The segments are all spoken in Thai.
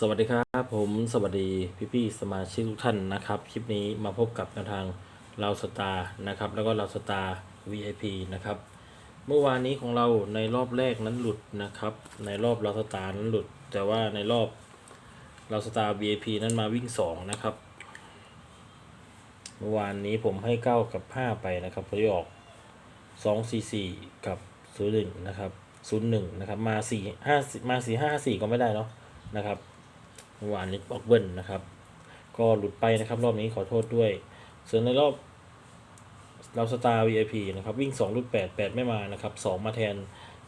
สวัสดีครับผมสวัสดีพี่พี่สมาชิกทุกท่านนะครับ คลิปนี้มาพบกับแนวทางเราสตาร์นะครับ แล้วก็เราสตาร์ VIP นะครับ เมื่อวานนี้ของเราในรอบแรกนั้นหลุดนะครับ ในรอบเราสตาร์นั้นหลุด แต่ว่าในรอบเราสตาร์ VIP นั้นมาวิ่ง 2 นะครับ เมื่อวานนี้ผมให้ 9 กับ 5 ไปนะครับพอออก2 4 4 กับ 0 1 นะครับ 0 1 นะครับ มา 4 5 มา 4 5 4 ก็ไม่ได้เนาะนะครับ เมื่อวานนี้ออกเบิ้ลนะครับ ก็หลุดไปนะครับ รอบนี้ขอโทษด้วย ส่วนในรอบเราสตาร์ VIP นะครับ วิ่ง 2 รูด 8 8 ไม่มานะครับ 2 มาแทน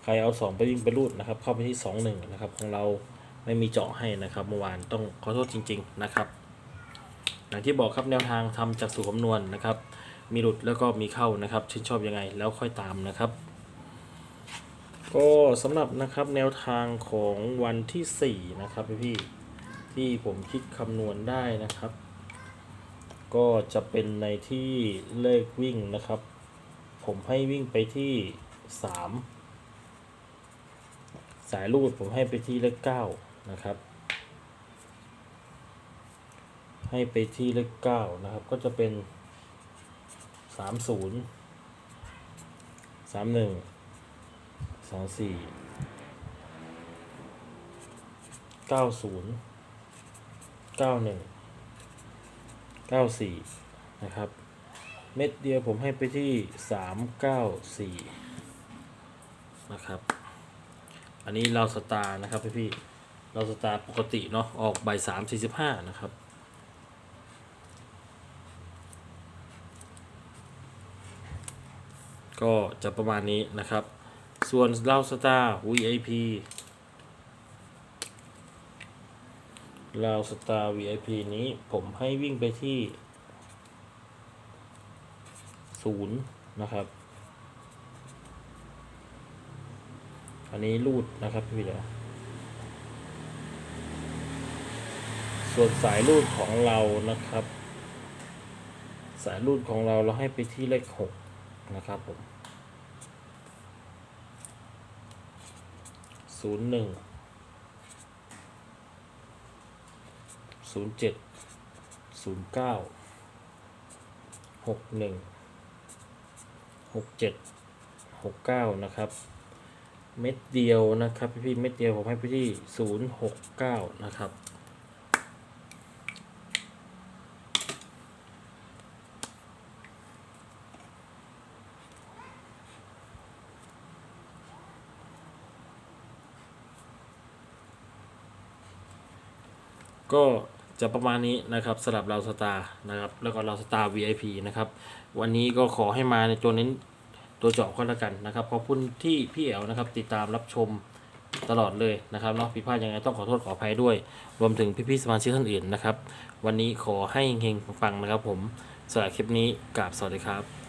ใครเอา 2 ไปวิ่งไปรูดนะครับ เข้าไปที่ 2 1 นะครับ ของเราไม่มีเจาะให้นะครับ เมื่อวานต้องขอโทษจริง ๆ นะครับอย่างที่บอกครับแนวทางทำจากสูตรคำนวณนะครับ มีหลุดแล้วก็มีเข้านะครับชื่นชอบยังไงแล้วค่อยตามนะครับ ก็สำหรับนะครับแนวทางของวันที่ 4 นะครับพี่ ที่ผมคิดคำนวณได้นะครับ ก็จะเป็นในที่เลขวิ่งนะครับ ผมให้วิ่งไปที่ 3 สายรูดผมให้ไปที่เลข9นะครับ ให้ไปที่เลข9นะครับ ก็จะเป็น 30 31สองสี่ เก้าศูนย์เก้าหนึ่งเก้าสี่นะครับ เม็ดเดียวผมให้ไปที่สามเก้าสี่นะครับ อันนี้เราสตาร์นะครับพี่พี่เราสตาร์ปกติเนาะออกใบสามสี่สิบห้านะครับก็จะประมาณนี้นะครับ ส่วนเราสตาร์ VIP เราสตาร์ VIP นี้ผมให้วิ่งไปที่ศูนย์นะครับ อันนี้รูดนะครับพี่เดียวส่วนสายรูดของเรานะครับ สายรูดของเราเราให้ไปที่เลขหกนะครับผมศูนย์หนึ่ง ศูนย์เจ็ดศูนย์เก้าหกหนึ่งหกเจ็ดหกเก้านะครับ เม็ดเดียวนะครับพี่ๆเม็ดเดียวผมให้ไปที่ศูนย์หกเก้านะครับก็ จะประมาณนี้นะครับสำหรับเราสตาร์นะครับแล้วก็เราสตาร์ VIP นะครับวันนี้ก็ขอให้มาในตัวเน้นตัวเจาะก็แล้วกันนะครับขอบคุณที่พี่แอ๋วนะครับติดตามรับชมตลอดเลยนะครับเนาะผิดพลาดยังไงต้องขอโทษขออภัยด้วย รวมถึงพี่ๆสมาชิกท่านอื่นนะครับ วันนี้ขอให้เฮงๆปังๆนะครับผมสำหรับคลิปนี้กราบสวัสดีครับ